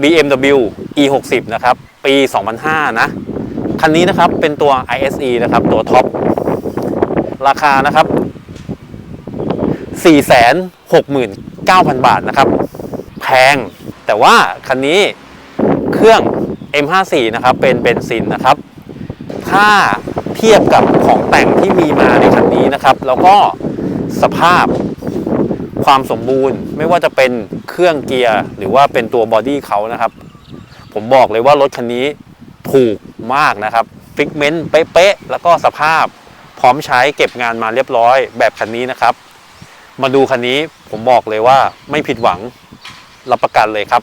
BMW E60 นะครับ ปี 2005 นะ คันนี้นะครับเป็นตัว ISE นะครับ ตัวท็อป ราคานะครับ 469,000 บาทนะครับ แพง แต่ว่าคันนี้เครื่อง M54 นะครับ เป็นเบนซินนะครับ ถ้าเทียบกับของแต่งที่มีมาในคันนี้นะครับ แล้วก็สภาพ ความสมบูรณ์ ไม่ว่าจะเป็นเครื่องเกียร์ หรือว่าเป็นตัวบอดี้เขานะครับ ผมบอกเลยว่ารถคันนี้ถูกมากนะครับฟิกเมนต์เป๊ะๆแล้วก็สภาพพร้อมใช้เก็บงานมาเรียบร้อย แบบคันนี้นะครับ มาดูคันนี้ผมบอกเลยว่าไม่ผิดหวังรับประกันเลยครับ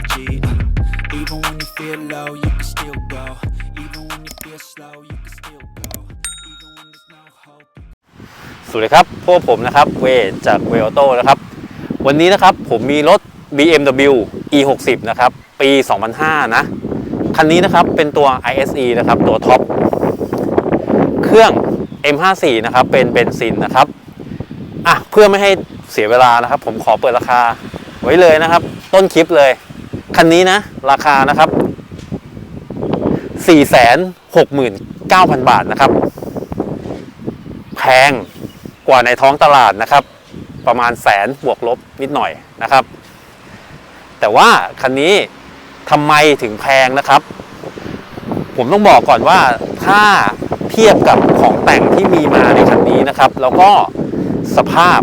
Feel low, you can still go. Even when you feel slow, you can still go. Even when there's no hope. สวัสดีครับ พวกผมนะครับ เวจากเวลโตนะครับ วันนี้นะครับผมมีรถ BMW E60 นะครับ ปี 2005 นะ คันนี้นะครับเป็นตัว ISE นะครับ ตัวท็อป เครื่อง M54 นะครับ เป็นเบนซินนะครับ อะ เพื่อไม่ให้เสียเวลานะครับ ผมขอเปิดราคาไว้เลยนะครับ ต้นคลิปเลย คันนี้นะ ราคานะครับ 469,000 บาทนะครับ แพงกว่าในท้องตลาดนะครับ ประมาณแสนบวกลบนิดหน่อยนะครับ แต่ว่าคันนี้ทำไมถึงแพงนะครับ ผมต้องบอกก่อนว่าถ้าเทียบกับของแต่งที่มีมาในคันนี้นะครับ แล้วก็สภาพ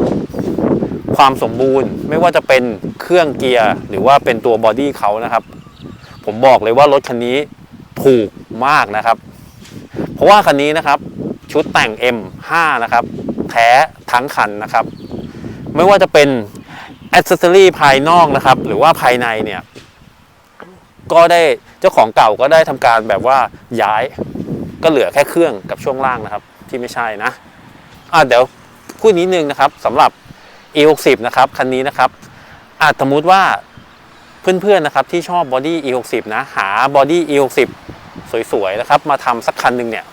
ความสมบูรณ์ไม่ว่าจะเป็น เครื่องเกียร์หรือว่าเป็นตัวบอดี้เขานะครับ ผมบอกเลยว่ารถคันนี้ถูกมากนะครับ เพราะว่าคันนี้นะครับ ชุดแต่ง M5 นะครับ แท้ทั้งคันนะครับ ไม่ว่าจะเป็นอ c เซ s ซอรี่ภายนอกนะครับ หรือว่าภายในเนี่ย ก็ได้เจ้าของเก่าก็ได้ทำการแบบว่าย้ายก็เหลือแค่เครื่องกับช่วงล่างนะครับ ที่ไม่ใช่นะอะเดี๋ยวพูดนิดนึงนะครับสำหรับ E60 นะครับคันนี้นะครับ อาจสมมติว่าเพื่อนๆนะครับที่ชอบบอดี้ E60 นะหาบอดี้ E60 สวยๆนะครับมาทำสักคันหนึ่งเนี่ย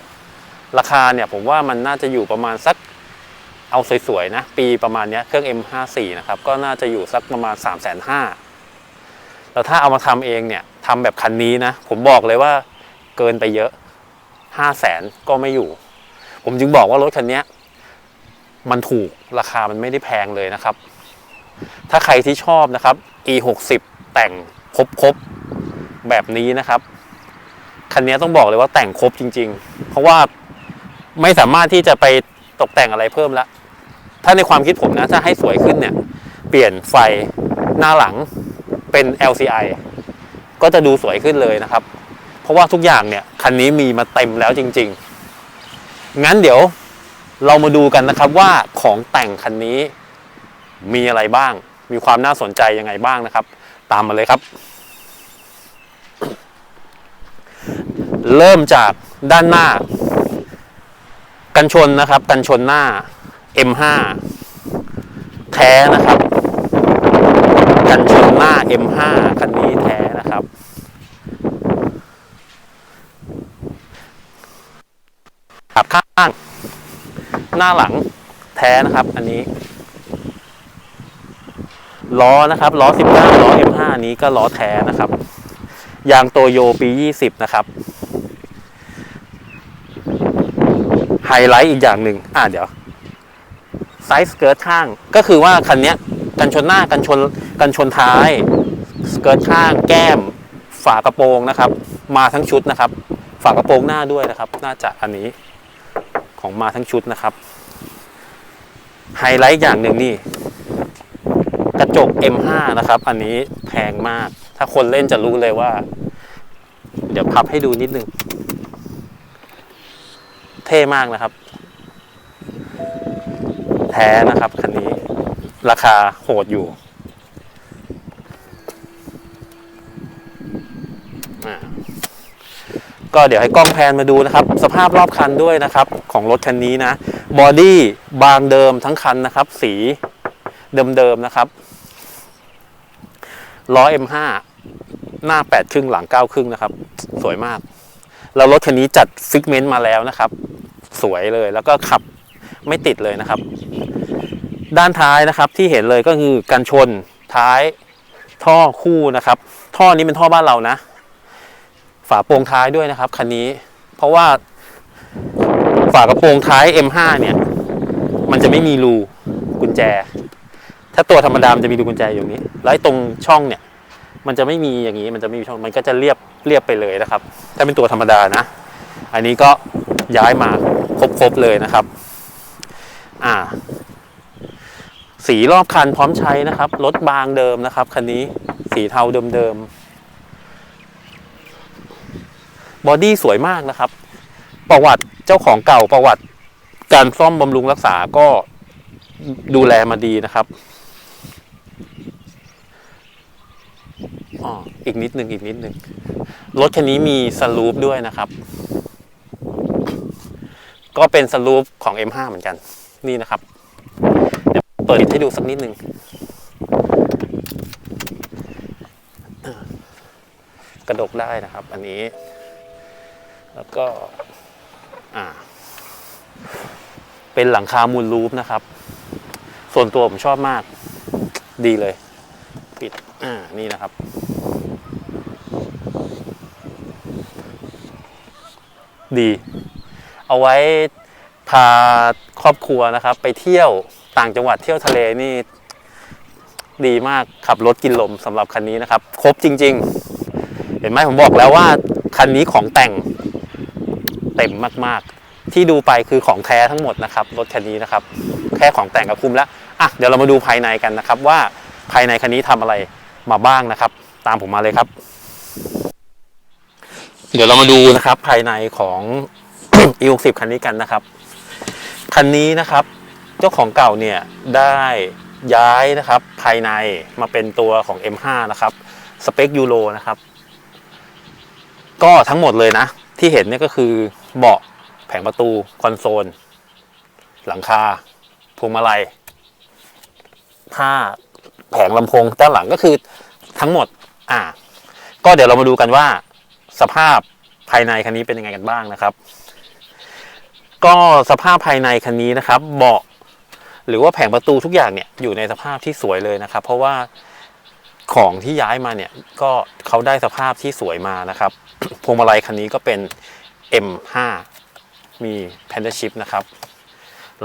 ราคาเนี่ยผมว่ามันน่าจะอยู่ประมาณสักเอาสวยๆนะปีประมาณเนี้ยเครื่อง M54 นะครับก็น่าจะอยู่สักประมาณ 3 5 0 0 0 0แล้วถ้าเอามาทำเองเนี่ยทำแบบคันนี้นะผมบอกเลยว่าเกินไปเยอะ 5 0 0แสนก็ไม่อยู่ ผมจึงบอกว่ารถคันนี้มันถูกราคามันไม่ได้แพงเลยนะครับ ถ้าใครที่ชอบนะครับ E60 แต่งครบๆแบบนี้นะครับ คันนี้ต้องบอกเลยว่าแต่งครบจริง ๆ เพราะว่าไม่สามารถที่จะไปตกแต่งอะไรเพิ่มแล้ว ถ้าในความคิดผมนะ ถ้าให้สวยขึ้นเนี่ย เปลี่ยนไฟหน้าหลังเป็น LCI ก็จะดูสวยขึ้นเลยนะครับ เพราะว่าทุกอย่างเนี่ย คันนี้มีมาเต็มแล้วจริง ๆ งั้นเดี๋ยวเรามาดูกันนะครับว่าของแต่งคันนี้ มีอะไรบ้าง มีความน่าสนใจยังไงบ้างนะครับ ตามมาเลยครับ เริ่มจากด้านหน้า กันชนนะครับ กันชนหน้า M5 แท้นะครับ กันชนหน้า M5 คันนี้แท้นะครับขับข้าง หน้าหลังแท้นะครับ อันนี้ ล้อนะครับล้อ 19 ล้อ M5 นี้ก็ล้อแท้นะครับ ยางโตโยปี 20 นะครับไฮไลท์อีกอย่างหนึ่งอ่าเดี๋ยวไซส์สเกิร์ตข้างก็คือว่าคันนี้กันชนหน้ากันชนกันชนท้ายสเกิร์ตข้างแก้ม ฝากระโปรงนะครับ มาทั้งชุดนะครับ ฝากระโปรงหน้าด้วยนะครับ น่าจะอันนี้ของมาทั้งชุดนะครับไฮไลท์อย่างหนึ่งนี่ กระจก M5 นะครับ อันนี้แพงมาก ถ้าคนเล่นจะรู้เลยว่า เดี๋ยวพับให้ดูนิดนึง เท่มากนะครับ แท้นะครับคันนี้ ราคาโหดอยู่อ่าก็เดี๋ยวให้กล้องแพนมาดูนะครับ สภาพรอบคันด้วยนะครับ ของรถคันนี้นะ บอดี้บางเดิมทั้งคันนะครับ สีเดิมๆนะครับ ล้อ M5 หน้า 8 ครึ่งหลัง 9 ครึ่งนะครับ สวยมาก แล้วรถคันนี้จัดฟิกเมนต์มาแล้วนะครับ สวยเลยแล้วก็ขับไม่ติดเลยนะครับ ด้านท้ายนะครับที่เห็นเลยก็คือกันชนท้ายท่อคู่นะครับ ท่อนี้เป็นท่อบ้านเรานะ ฝาโปรงท้ายด้วยนะครับคันนี้ เพราะว่าฝากระโปรงท้าย M5 เนี่ย มันจะไม่มีรูกุญแจ ถ้าตัวธรรมดามันจะมีรูกุญแจอยู่ตรงนี้แล้วตรงช่องเนี่ย มันจะไม่มีอย่างนี้มันจะไม่มีช่องมันก็จะเรียบเรียบไปเลยนะครับ ถ้าเป็นตัวธรรมดานะ อันนี้ก็ย้ายมาครบๆเลยนะครับ อ่า สีรอบคันพร้อมใช้นะครับรถบางเดิมนะครับคันนี้สีเทาเดิมๆบอดี้สวยมากนะครับ ประวัติเจ้าของเก่าประวัติการซ่อมบำรุงรักษาก็ดูแลมาดีนะครับ อ๋ออีกนิดนึงอีกนิดนึงรถคันนี้มีสลูปด้วยนะครับ ก็เป็นสลูปของ M5 เหมือนกัน นี่นะครับเดี๋ยวเปิดให้ดูสักนิดนึงอ่ากระดกได้นะครับ อันนี้ แล้วก็ อ่า เป็นหลังคามูลรูปนะครับ ส่วนตัวผมชอบมาก ดีเลย ปิด อ่า นี่นะครับ ดี เอาไว้พาครอบครัวนะครับ ไปเที่ยวต่างจังหวัดเที่ยวทะเลนี่ดีมากขับรถกินลมสำหรับคันนี้นะครับ ครบจริง ๆ เห็นไหมผมบอกแล้วว่าคันนี้ของแต่งเต็มมากๆ ที่ดูไปคือของแท้ทั้งหมดนะครับรถคันนี้นะครับ แค่ของแต่งก็คุ้มแล้วอะเดี๋ยวเรามาดูภายในกันนะครับ ว่าภายในคันนี้ทำอะไรมาบ้างนะครับ ตามผมมาเลยครับ เดี๋ยวเรามาดูนะครับภายในของ E60 คันนี้กันนะครับ คันนี้นะครับ เจ้าของเก่าเนี่ยได้ย้ายนะครับภายในมาเป็นตัวของ M5 นะครับสเปคยูโรนะครับ ก็ทั้งหมดเลยนะ ที่เห็นเนี่ยก็คือเบาะแผงประตู คอนโซล หลังคาพวงมาลัยผ้าแผงลำโพงด้านหลังก็คือทั้งหมด อ่า ก็เดี๋ยวเรามาดูกันว่า สภาพภายในคันนี้เป็นยังไงกันบ้างนะครับ ก็สภาพภายในคันนี้นะครับ เบาะหรือว่าแผงประตูทุกอย่างเนี่ยอยู่ในสภาพที่สวยเลยนะครับ เพราะว่าของที่ย้ายมาเนี่ยก็เขาได้สภาพที่สวยมานะครับ พวงมาลัยคันนี้ก็เป็น M5 มี p a n d a Chip นะครับ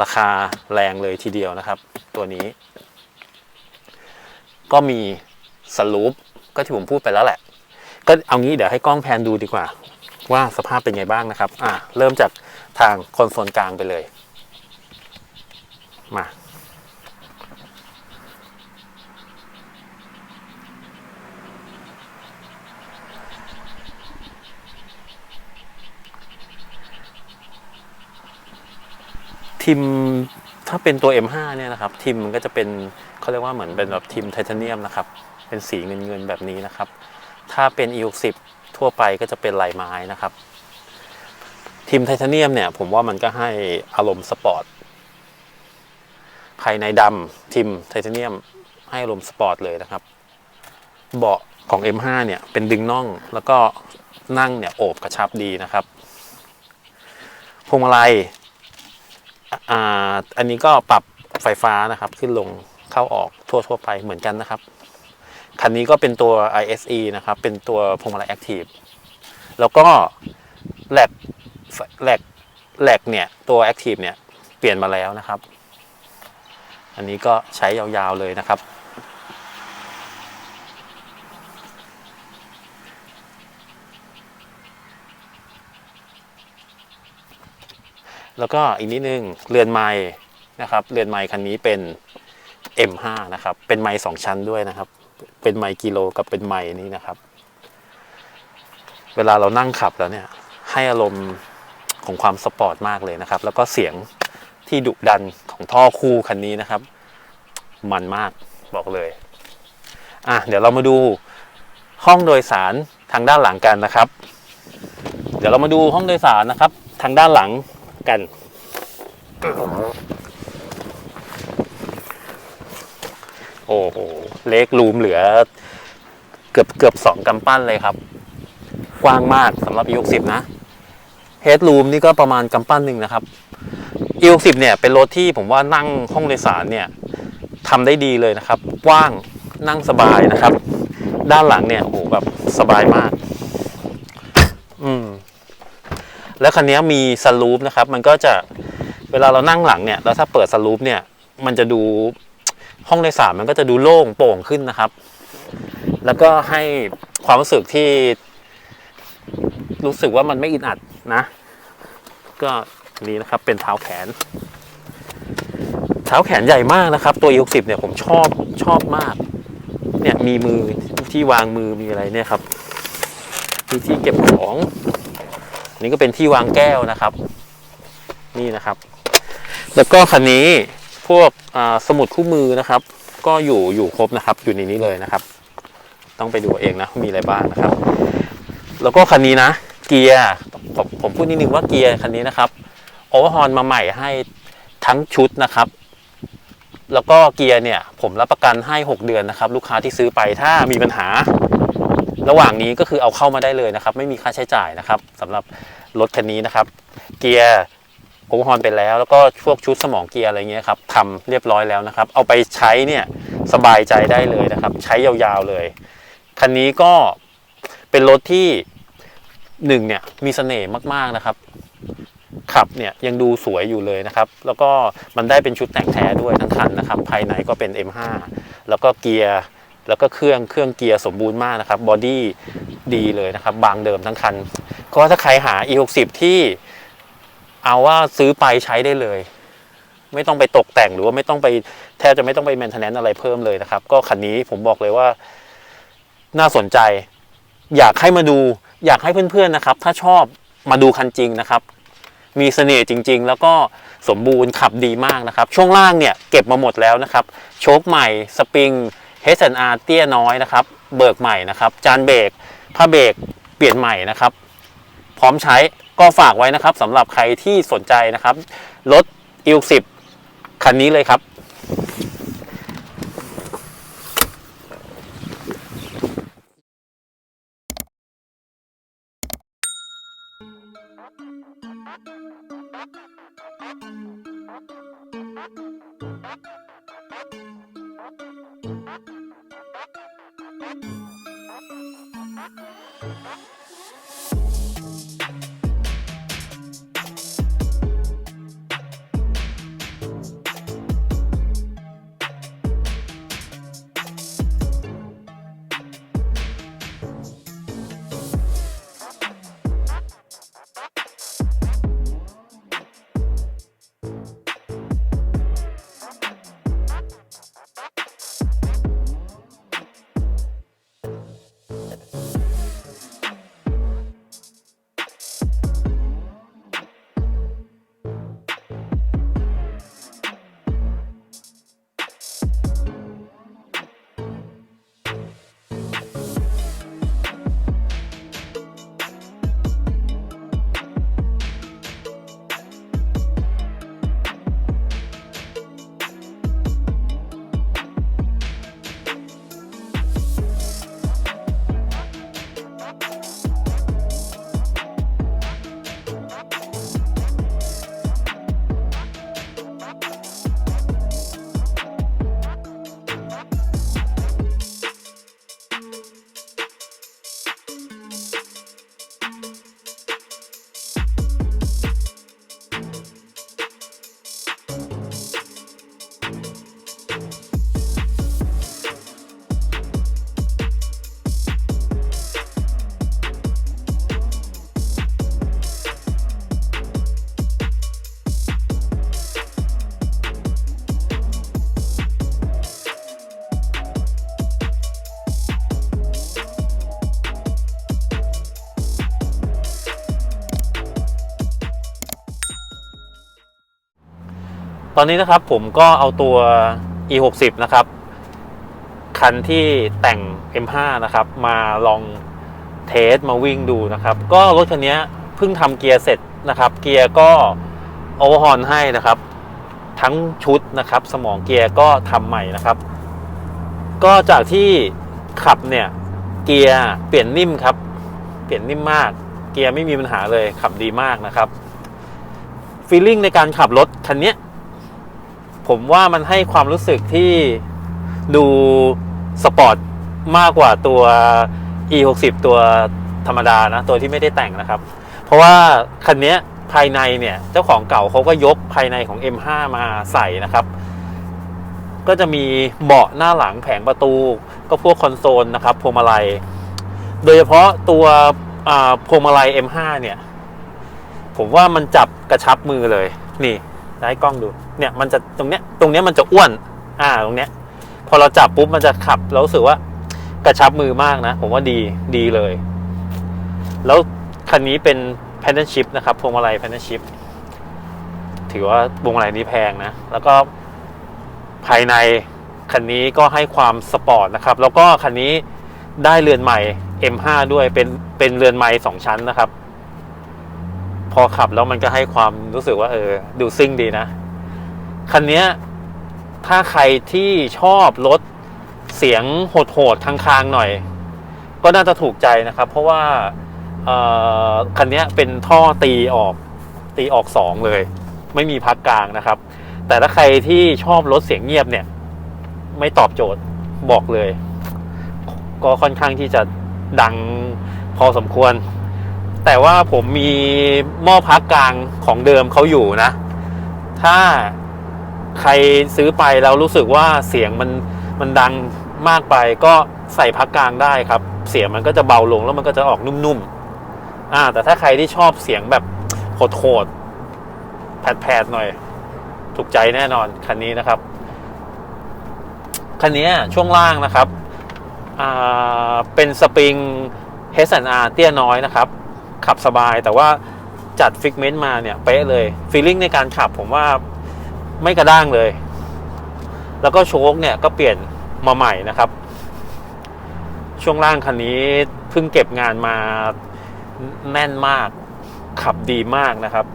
ราคาแรงเลยทีเดียวนะครับ ตัวนี้ ก็มีสลูปก็ที่ผมพูดไปแล้วแหละ ก็เอางี้เดี๋ยวให้กล้องแพนดูดีกว่า ว่าสภาพเป็นไงบ้างนะครับ อ่าเริ่มจากทางคอนโซลกลางไปเลย มาทิมถ้าเป็นตัว M5 เนี่ยนะครับทิมมันก็จะเป็นเขาเรียกว่าเหมือนเป็นแบบทิมไทเทเนียมนะครับ เป็นสีเงินเงินแบบนี้นะครับ ถ้าเป็น E60 ทั่วไปก็จะเป็นลายไม้นะครับทิมไทเทเนียมเนี่ยผมว่ามันก็ให้อารมณ์สปอร์ตภายในดำทิมไทเทเนียมให้อารมณ์สปอร์ตเลยนะครับ เบาะของ M5 เนี่ยเป็นดึงน่องแล้วก็นั่งเนี่ยโอบกระชับดีนะครับพวงมาลัยอ่าอันนี้ก็ปรับไฟฟ้านะครับ ขึ้นลงเข้าออกทั่วทั่วไปเหมือนกันนะครับ คันนี้ก็เป็นตัว ISE นะครับ เป็นตัวพวงมาลัย Active แล้วก็แหลกแหลกแหลกเนี่ย ตัว Active เนี่ย เปลี่ยนมาแล้วนะครับ อันนี้ก็ใช้ยาวๆเลยนะครับ แล้วก็อีกนิดนึง เรือนไม้นะครับ เรือนไม้คันนี้เป็น M5 นะครับ เป็นไม้สองชั้นด้วยนะครับ เป็นไม้กิโลกับเป็นไม้นี้นะครับ เวลาเรานั่งขับแล้วเนี่ย ให้อารมณ์ของความสปอร์ตมากเลยนะครับ แล้วก็เสียงที่ดุดันของท่อคู่คันนี้นะครับ มันมากบอกเลยอะเดี๋ยวเรามาดูห้องโดยสารทางด้านหลังกันนะครับ เดี๋ยวเรามาดูห้องโดยสารนะครับ ทางด้านหลังกัน โอ้โห เล็กรูมเหลือ เกือบเกือบสองกำปั้นเลยครับ กว้างมากสำหรับ E60 นะเฮดรูมนี่ก็ประมาณกำปั้นหนึ่งนะครับ E60 เนี่ยเป็นรถที่ผมว่านั่งห้องโดยสารเนี่ยทำได้ดีเลยนะครับ กว้างนั่งสบายนะครับ ด้านหลังเนี่ยโอ้โหแบบสบายมาก อืมแล้วคันนี้มีสลูปนะครับ มันก็จะเวลาเรานั่งหลังเนี่ย แล้วถ้าเปิดสลูปเนี่ย มันจะดู ห้องโดยสารมันก็จะดูโล่งโปร่งขึ้นนะครับ แล้วก็ให้ความรู้สึกที่ รู้สึกว่ามันไม่อึดอัดนะ ก็นี้นะครับเป็นเท้าแขน เท้าแขนใหญ่มากนะครับ ตัว E60 เนี่ยผมชอบชอบมาก เนี่ยมีมือที่วางมือมีอะไรเนี่ยครับมีที่เก็บของนนี้ก็เป็นที่วางแก้วนะครับ นี่นะครับ แล้วก็คันนี้ พวกสมุดคู่มือนะครับ ก็อยู่อยู่ครบนะครับ อยู่ในนี้เลยนะครับ ต้องไปดูเองนะมีอะไรบ้างนะครับ แล้วก็คันนี้นะ เกียร์ผมผมพูดนิดนึงว่าเกียร์คันนี้นะครับโอเวอร์ฮอนมาใหม่ให้ทั้งชุดนะครับ แล้วก็เกียร์เนี่ย ผมรับประกันให้ 6 เดือนนะครับ ลูกค้าที่ซื้อไปถ้ามีปัญหา ระหว่างนี้ก็คือเอาเข้ามาได้เลยนะครับ ไม่มีค่าใช้จ่ายนะครับสำหรับรถคันนี้นะครับ เกียร์ โอเวอร์ฮอนไปแล้ว แล้วก็พวกชุดสมองเกียร์อะไรเงี้ยครับทำเรียบร้อยแล้วนะครับ เอาไปใช้เนี่ยสบายใจได้เลยนะครับ ใช้ยาวๆเลย คันนี้ก็เป็นรถที่หนึ่งเนี่ยมีเสน่ห์มากๆนะครับ ขับเนี่ยยังดูสวยอยู่เลยนะครับ แล้วก็มันได้เป็นชุดแต่งแท้ด้วยทั้งคันนะครับ ภายในก็เป็น M5 แล้วก็เกียร์แล้วก็เครื่องเครื่องเกียร์สมบูรณ์มากนะครับบอดี้ดีเลยนะครับ บางเดิมทั้งคัน ก็ถ้าใครหา E60 ที่ เอาว่าซื้อไปใช้ได้เลย ไม่ต้องไปตกแต่งหรือว่าไม่ต้องไปแทบจะไม่ต้องไปแมนเทนแนนอะไรเพิ่มเลยนะครับ ก็คันนี้ผมบอกเลยว่าน่าสนใจ อยากให้มาดู อยากให้เพื่อนๆนะครับ ถ้าชอบมาดูคันจริงนะครับ มีเสน่ห์จริง ๆ แล้วก็สมบูรณ์ขับดีมากนะครับ ช่วงล่างเนี่ยเก็บมาหมดแล้วนะครับ โชคใหม่สปริง H&R เตี้ยน้อยนะครับ เบิกใหม่นะครับ จานเบรกผ้าเบรกเปลี่ยนใหม่นะครับ พร้อมใช้ ก็ฝากไว้นะครับสำหรับใครที่สนใจนะครับรถ i 1 0คันนี้เลยครับ อนนี้นะครับผมก็เอาตัว e60 นะครับ คันที่แต่ง M5 นะครับ มาลองเทสมาวิ่งดูนะครับ ก็รถคันนี้เพิ่งทำเกียร์เสร็จนะครับ เกียร์ก็โอเวอร์ฮอนให้นะครับ ทั้งชุดนะครับ สมองเกียร์ก็ทำใหม่นะครับ ก็จากที่ขับเนี่ย เกียร์เปลี่ยนนิ่มครับ เปลี่ยนนิ่มมาก เกียร์ไม่มีปัญหาเลยขับดีมากนะครับฟีลลิ่งในการขับรถคันนี้ ผมว่ามันให้ความรู้สึกที่ดูสปอร์ตมากกว่าตัว e60 ตัวธรรมดานะ ตัวที่ไม่ได้แต่งนะครับ เพราะว่าคันนี้ภายในเนี่ย เจ้าของเก่าเขาก็ยกภายในของ M5 มาใส่นะครับ ก็จะมีเบาะหน้าหลังแผงประตู ก็พวกคอนโซลนะครับพวงมาลัย โดยเฉพาะตัวพวงมาลัย M5 เนี่ย ผมว่ามันจับกระชับมือเลย นี่ ให้กล้องดู เนี่ยมันจะตรงเนี้ยตรงเนี้ยมันจะอ้วน อ่าตรงเนี้ย พอเราจับปุ๊บมันจะขับแล้วรู้สึกว่ากระชับมือมากนะ ผมว่าดีดีเลย แล้วคันนี้เป็น p a n d a n Shift นะครับพวงมาลัย p a n d a n Shift ถือว่าพวงมาลัยนี้แพงนะ แล้วก็ภายในคันนี้ก็ให้ความสปอร์ตนะครับ แล้วก็คันนี้ได้เรือนใหม่ M5 ด้วยเป็นเป็นเรือนใหม่สองชั้นนะครับ พอขับแล้วมันก็ให้ความรู้สึกว่าเออดูซิ่งดีนะ คันนี้ถ้าใครที่ชอบรถเสียงโหดๆค้างๆหน่อย ก็น่าจะถูกใจนะครับ เพราะว่าออคันนี้เป็นท่อตีออกตีออกสองเลย ไม่มีพักกลางนะครับ แต่ถ้าใครที่ชอบรถเสียงเงียบเนี่ย ไม่ตอบโจทย์บอกเลย ก็ค่อนข้างที่จะดังพอสมควร แต่ว่าผมมีหม้อพักกลางของเดิมเขาอยู่นะ ถ้าใครซื้อไปแล้วรู้สึกว่าเสียงมันมันดังมากไปก็ใส่พักกลางได้ครับ เสียงมันก็จะเบาลงแล้วมันก็จะออกนุ่มๆอ่า แต่ถ้าใครที่ชอบเสียงแบบโหดๆแผดๆหน่อย ถูกใจแน่นอนคันนี้นะครับ คันนี้ช่วงล่างนะครับ อ่า เป็นสปริง H&R เตี้ยน้อยนะครับ ขับสบาย แต่ว่าจัดฟิกเมนต์มาเนี่ยเป๊ะเลยฟีลลิ่งในการขับผมว่าไม่กระด้างเลย แล้วก็โชคเนี่ยก็เปลี่ยนมาใหม่นะครับ ช่วงล่างคันนี้เพิ่งเก็บงานมาแน่นมาก ขับดีมากนะครับ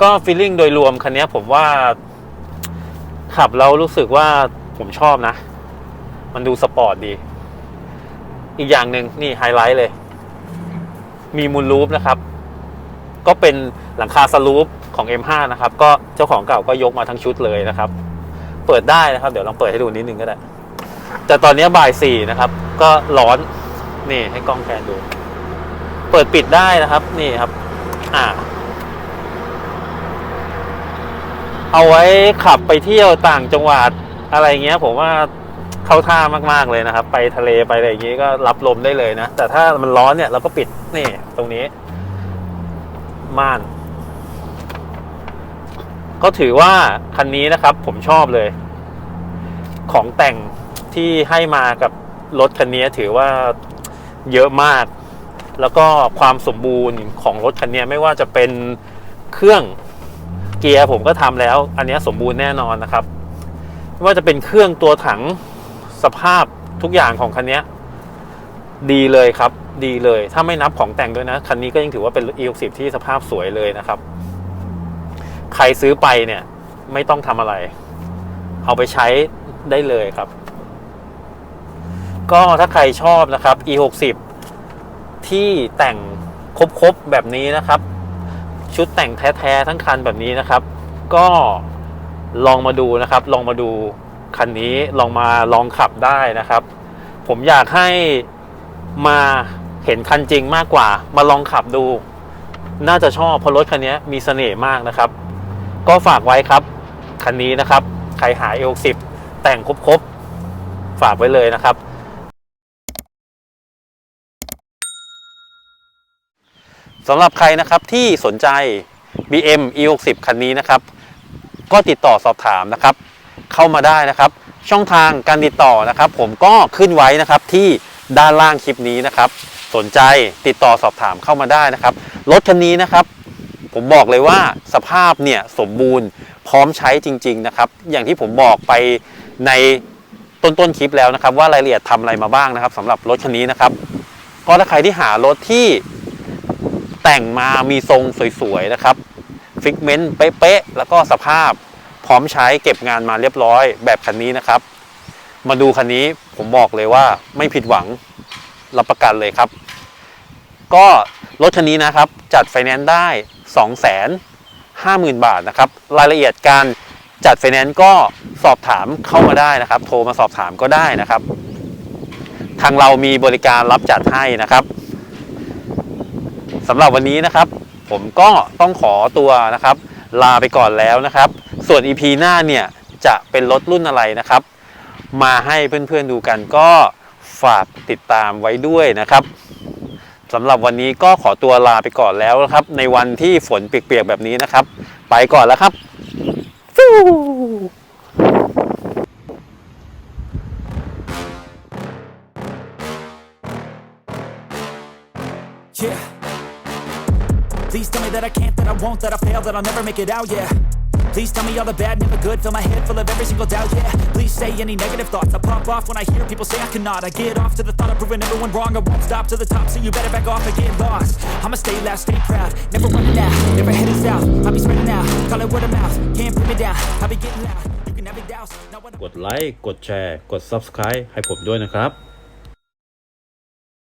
ก็ฟีลลิ่งโดยรวมคันนี้ผมว่าขับแล้วรู้สึกว่าผมชอบนะ มันดูสปอร์ตดี อีกอย่างหนึ่งนี่ไฮไลท์เลย มีมูลรูปนะครับ ก็เป็นหลังคาสลูปของ M5 นะครับ ก็เจ้าของเก่าก็ยกมาทั้งชุดเลยนะครับ เปิดได้นะครับ เดี๋ยวลองเปิดให้ดูนิดนึงก็ได้ แต่ตอนนี้บ่ายสี่นะครับ ก็ร้อนนี่ให้กล้องแพนดู เปิดปิดได้นะครับ นี่ครับ อ่า เอาไว้ขับไปเที่ยวต่างจังหวัดอะไรเงี้ย ผมว่า เข้าท่ามากๆเลยนะครับ ไปทะเลไปอะไรอย่างงี้ก็รับลมได้เลยนะ แต่ถ้ามันร้อนเนี่ยเราก็ปิดนี่ตรงนี้ ม่าน ก็ถือว่าคันนี้นะครับ ผมชอบเลย ของแต่งที่ให้มากับรถคันนี้ถือว่าเยอะมาก แล้วก็ความสมบูรณ์ของรถคันนี้ไม่ว่าจะเป็นเครื่องเกียร์ผมก็ทำแล้ว อันนี้สมบูรณ์แน่นอนนะครับ ไม่ว่าจะเป็นเครื่องตัวถัง สภาพทุกอย่างของคันนี้ดีเลยครับ ดีเลย ถ้าไม่นับของแต่งด้วยนะ คันนี้ก็ยังถือว่าเป็น E60 ที่สภาพสวยเลยนะครับ ใครซื้อไปเนี่ย ไม่ต้องทำอะไร เอาไปใช้ได้เลยครับ ก็ถ้าใครชอบนะครับ E60 ที่แต่งครบๆแบบนี้นะครับ ชุดแต่งแท้ๆทั้งคันแบบนี้นะครับ ก็ลองมาดูนะครับ ลองมาดู คันนี้ลองมาลองขับได้นะครับ ผมอยากให้มาเห็นคันจริงมากกว่า มาลองขับดู น่าจะชอบเพราะรถคันนี้มีเสน่ห์มากนะครับ ก็ฝากไว้ครับ คันนี้นะครับ ใครหา L10 แต่งครบๆ ฝากไว้เลยนะครับ สำหรับใครนะครับที่สนใจ BM E60 คันนี้นะครับ ก็ติดต่อสอบถามนะครับ เข้ามาได้นะครับ ช่องทางการติดต่อนะครับ ผมก็ขึ้นไว้นะครับที่ด้านล่างคลิปนี้นะครับ สนใจติดต่อสอบถามเข้ามาได้นะครับรถคันนี้นะครับ ผมบอกเลยว่าสภาพเนี่ยสมบูรณ์พร้อมใช้จริง ๆนะครับ อย่างที่ผมบอกไปในต้นต้นๆคลิปแล้วนะครับ ว่ารายละเอียดทำอะไรมาบ้างนะครับสำหรับรถคันนี้นะครับ ก็ถ้าใครที่หารถที่แต่งมามีทรงสวยๆนะครับฟิกเมนต์เป๊ะๆแล้วก็สภาพ พร้อมใช้เก็บงานมาเรียบร้อยแบบคันนี้นะครับ มาดูคันนี้ผมบอกเลยว่าไม่ผิดหวังรับประกันเลยครับ ก็รถคันนี้นะครับจัดไฟแนนซ์ได้ 2 5 0 0 0 0 บาทนะครับ รายละเอียดการจัดไฟแนนซ์ก็สอบถามเข้ามาได้นะครับ โทรมาสอบถามก็ได้นะครับ ทางเรามีบริการรับจัดให้นะครับสำหรับวันนี้นะครับ ผมก็ต้องขอตัวนะครับ ลาไปก่อนแล้วนะครับ ส่วน EP หน้าเนี่ยจะเป็นรถรุ่นอะไรนะครับ มาให้เพื่อนๆดูกันก็ฝากติดตามไว้ด้วยนะครับสำหรับวันนี้ก็ขอตัวลาไปก่อนแล้วนะครับ ในวันที่ฝนเปียกๆแบบนี้นะครับ ไปก่อนแล้วครับฟู Yeah. Please tell me that I can't, that I won't, that I fail, that I'll never make it out, yeah. Please tell me all the bad, never good, fill my head full of every single doubt, yeah. Please say any negative thoughts, I pop off when I hear people say I cannot. I get off to the thought of proving everyone wrong, I won't stop to the top, so you better back off and get lost. I'ma stay loud, stay proud, never running out, never heading south. I'll be spreading out, call it word of mouth, can't put me down, I'll be getting loud. You can have it douse, not what I'm กดไลค์ กดแชร์ กด Subscribe ให้ผมด้วยนะครับ